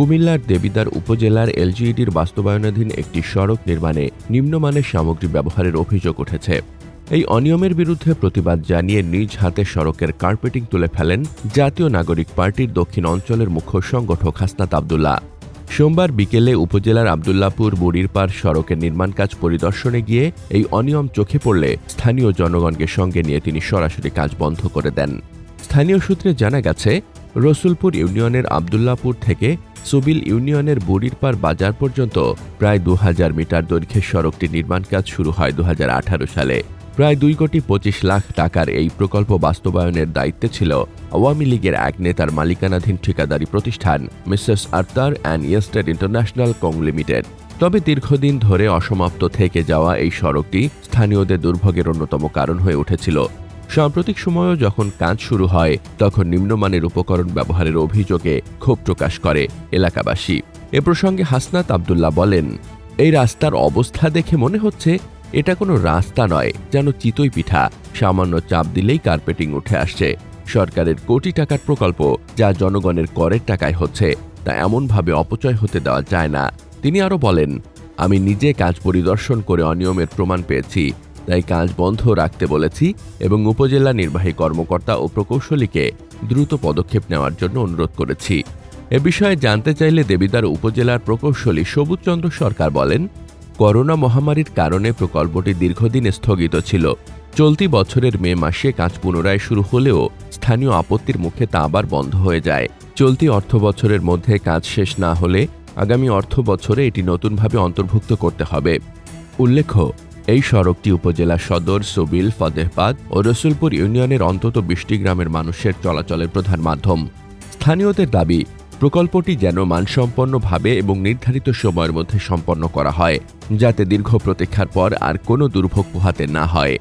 কুমিল্লার দেবিদার উপজেলার এলজিইডির বাস্তবায়নাধীন একটি সড়ক নির্মাণে নিম্নমানের সামগ্রী ব্যবহারের অভিযোগ উঠেছে। এই অনিয়মের বিরুদ্ধে প্রতিবাদ জানিয়ে নিজ হাতে সড়কের কার্পেটিং তুলে ফেলেন জাতীয় নাগরিক পার্টির দক্ষিণ অঞ্চলের মুখ্য সংগঠক হাসনাত আবদুল্লাহ। সোমবার বিকেলে উপজেলার আবদুল্লাপুর বুড়িরপাড় সড়কের নির্মাণ কাজ পরিদর্শনে গিয়ে এই অনিয়ম চোখে পড়লে স্থানীয় জনগণকে সঙ্গে নিয়ে তিনি সরাসরি কাজ বন্ধ করে দেন। স্থানীয় সূত্রে জানা গেছে, রসুলপুর ইউনিয়নের আবদুল্লাপুর থেকে সুবিল ইউনিয়নের বুড়িরপাড় বাজার পর্যন্ত প্রায় দু হাজার মিটার দৈর্ঘ্যের সড়কটি নির্মাণ কাজ শুরু হয় দু হাজার আঠারো সালে। প্রায় দুই কোটি পঁচিশ লাখ টাকার এই প্রকল্প বাস্তবায়নের দায়িত্বে ছিল আওয়ামী লীগের এক নেতার মালিকানাধীন ঠিকাদারি প্রতিষ্ঠান, মিসেস আর্তার অ্যান্ড ইয়েস্টেড ইন্টারন্যাশনাল কং লিমিটেড। তবে দীর্ঘদিন ধরে অসমাপ্ত থেকে যাওয়া এই সড়কটি স্থানীয়দের দুর্ভোগের অন্যতম কারণ হয়ে উঠেছিল। সাম্প্রতিক সময়েও যখন কাজ শুরু হয়, তখন নিম্নমানের উপকরণ ব্যবহারের অভিযোগে ক্ষোভ প্রকাশ করে এলাকাবাসী। এ প্রসঙ্গে হাসনাত আবদুল্লাহ বলেন, এই রাস্তার অবস্থা দেখে মনে হচ্ছে এটা কোনো রাস্তা নয়, যেন চিতই পিঠা, সামান্য চাপ দিলেই কার্পেটিং উঠে আসছে। সরকারের কোটি টাকার প্রকল্প, যা জনগণের করের টাকায় হচ্ছে, তা এমনভাবে অপচয় হতে দেওয়া যায় না। তিনি আরও বলেন, আমি নিজে কাজ পরিদর্শন করে অনিয়মের প্রমাণ পেয়েছি তাই কাজ বন্ধ রাখতে বলেছি এবং উপজেলা নির্বাহী কর্মকর্তা ও প্রকৌশলীকে দ্রুত পদক্ষেপ নেওয়ার জন্য অনুরোধ করেছি। এ বিষয়ে জানতে চাইলে দেবিদার উপজেলার প্রকৌশলী সবুজচন্দ্র সরকার বলেন, করোনা মহামারীর কারণে প্রকল্পটি দীর্ঘদিন স্থগিত ছিল। চলতি বছরের মে মাসে কাজ পুনরায় শুরু হলেও স্থানীয় আপত্তির মুখে তা আবার বন্ধ হয়ে যায়। চলতি অর্থ বছরের মধ্যে কাজ শেষ না হলে আগামী অর্থ বছরে এটি নতুনভাবে অন্তর্ভুক্ত করতে হবে। উল্লেখ্য এই সড়কটি উপজেলা সদর সবিল ফতেহবাদ ও রসুলপুর ইউনিয়নের অন্তত বিশটি গ্রামের মানুষের চলাচলের প্রধান মাধ্যম। স্থানীয়দের দাবি, প্রকল্পটি যেন মানসম্পন্নভাবে এবং নির্ধারিত সময়ের মধ্যে সম্পন্ন করা হয়, যাতে দীর্ঘ প্রতীক্ষার পর আর কোনো দুর্ভোগ পোহাতে না হয়।